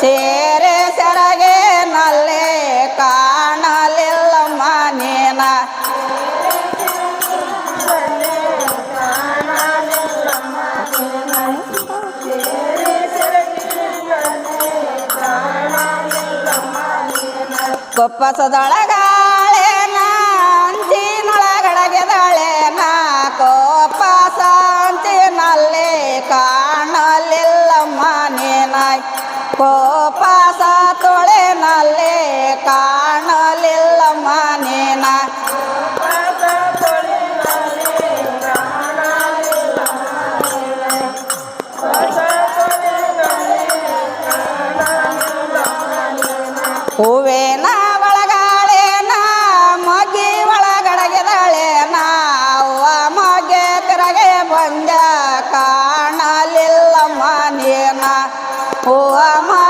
ಸೇರೆ ಸೆರಗೆ ನಲ್ಲಿ ಕಾಣಲಿಲ್ಲ ಮನೇನ ಕೊಪ್ಪಸದೊಳಗ ಕೋಪಸ ತೊಳೆನಲ್ಲಿ ಕಾಣಲಿಲ್ಲ ಮನೇನ. ಹೂವೇನ ಒಳಗಾಳೇನ ಮೊಗ್ಗಿ ಒಳಗಡಗೆದಳೇನ ಅವ್ವ ಮೊಗ್ಗೆ ತಿರಗೆ ಬಂದ ও আমার